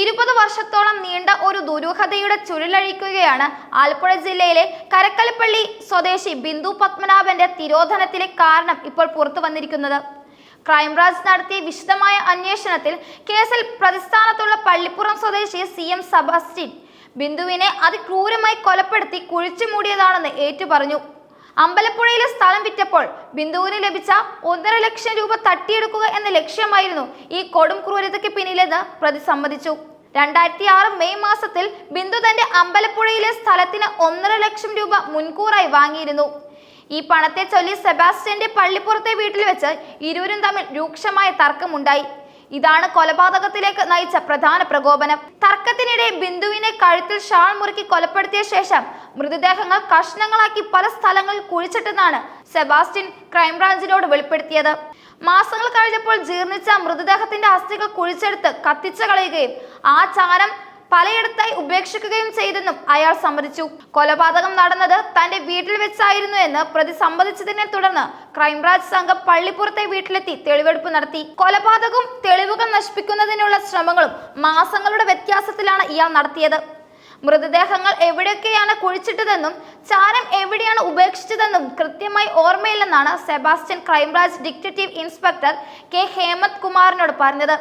ഇരുപത് വർഷത്തോളം നീണ്ട ഒരു ദുരൂഹതയുടെ ചുഴലഴിക്കുകയാണ് ആലപ്പുഴ ജില്ലയിലെ കരക്കലപ്പള്ളി സ്വദേശി ബിന്ദു പത്മനാഭന്റെ തിരോധനത്തിലെ കാരണം ഇപ്പോൾ പുറത്തു വന്നിരിക്കുന്നത്. ക്രൈംബ്രാഞ്ച് നടത്തിയ വിശദമായ അന്വേഷണത്തിൽ കേസിൽ പ്രതിസ്ഥാനത്തുള്ള പള്ളിപ്പുറം സ്വദേശി സി എം സബാസ്റ്റ്യൻ ബിന്ദുവിനെ അതിക്രൂരമായി കൊലപ്പെടുത്തി കുഴിച്ചു മൂടിയതാണെന്ന് ഏറ്റുപറഞ്ഞു. അമ്പലപ്പുഴയിലെ സ്ഥലം വിറ്റപ്പോൾ ബിന്ദുവിന് ലഭിച്ച ഒന്നര ലക്ഷം രൂപ തട്ടിയെടുക്കുക എന്ന ലക്ഷ്യമായിരുന്നു ഈ കൊടും ക്രൂരതയ്ക്ക് പിന്നിലെന്ന് പ്രതി സമ്മതിച്ചു. രണ്ടായിരത്തി ആറ് മെയ് മാസത്തിൽ ബിന്ദു തന്റെ അമ്പലപ്പുഴയിലെ സ്ഥലത്തിന് ഒന്നര ലക്ഷം രൂപ മുൻകൂറായി വാങ്ങിയിരുന്നു. ഈ പണത്തെ ചൊല്ലി സെബാസ്റ്റ്യന്റെ പള്ളിപ്പുറത്തെ വീട്ടിൽ വെച്ച് ഇരുവരും തമ്മിൽ രൂക്ഷമായ തർക്കമുണ്ടായി. ഇതാണ് കൊലപാതകത്തിലേക്ക് നയിച്ച പ്രധാന പ്രകോപനം. തർക്കത്തിനിടെ ബിന്ദുവിനെ കഴുത്തിൽ ഷാൾ മുറുക്കി കൊലപ്പെടുത്തിയ ശേഷം മൃതദേഹങ്ങൾ കഷ്ണങ്ങളാക്കി പല സ്ഥലങ്ങളിൽ കുഴിച്ചിട്ടെന്നാണ് സെബാസ്റ്റ്യൻ ക്രൈംബ്രാഞ്ചിനോട് വെളിപ്പെടുത്തിയത്. മാസങ്ങൾ കഴിഞ്ഞപ്പോൾ ജീർണിച്ച മൃതദേഹത്തിന്റെ അസ്ഥികൾ കുഴിച്ചെടുത്ത് കത്തിച്ചു കളയുകയും ആ ചാരം പലയിടത്തായി ഉപേക്ഷിക്കുകയും ചെയ്തെന്നും അയാൾ സമ്മതിച്ചു. കൊലപാതകം നടന്നത് തന്റെ വീട്ടിൽ വെച്ചായിരുന്നു എന്ന് പ്രതി സമ്മതിച്ചതിനെ തുടർന്ന് ക്രൈംബ്രാഞ്ച് സംഘം പള്ളിപ്പുറത്തെ വീട്ടിലെത്തി തെളിവെടുപ്പ് നടത്തി. കൊലപാതകവും തെളിവുകൾ നശിപ്പിക്കുന്നതിനുള്ള ശ്രമങ്ങളും മാസങ്ങളുടെ വ്യത്യാസത്തിലാണ് ഇയാൾ നടത്തിയത്. മൃതദേഹങ്ങൾ എവിടെയൊക്കെയാണ് കുഴിച്ചിട്ടതെന്നും ചാരം എവിടെയാണ് ഉപേക്ഷിച്ചതെന്നും കൃത്യമായി ഓർമ്മയില്ലെന്നാണ് Sebastian crime branch detective inspector K Hemant കുമാറിനോട് പറഞ്ഞത്.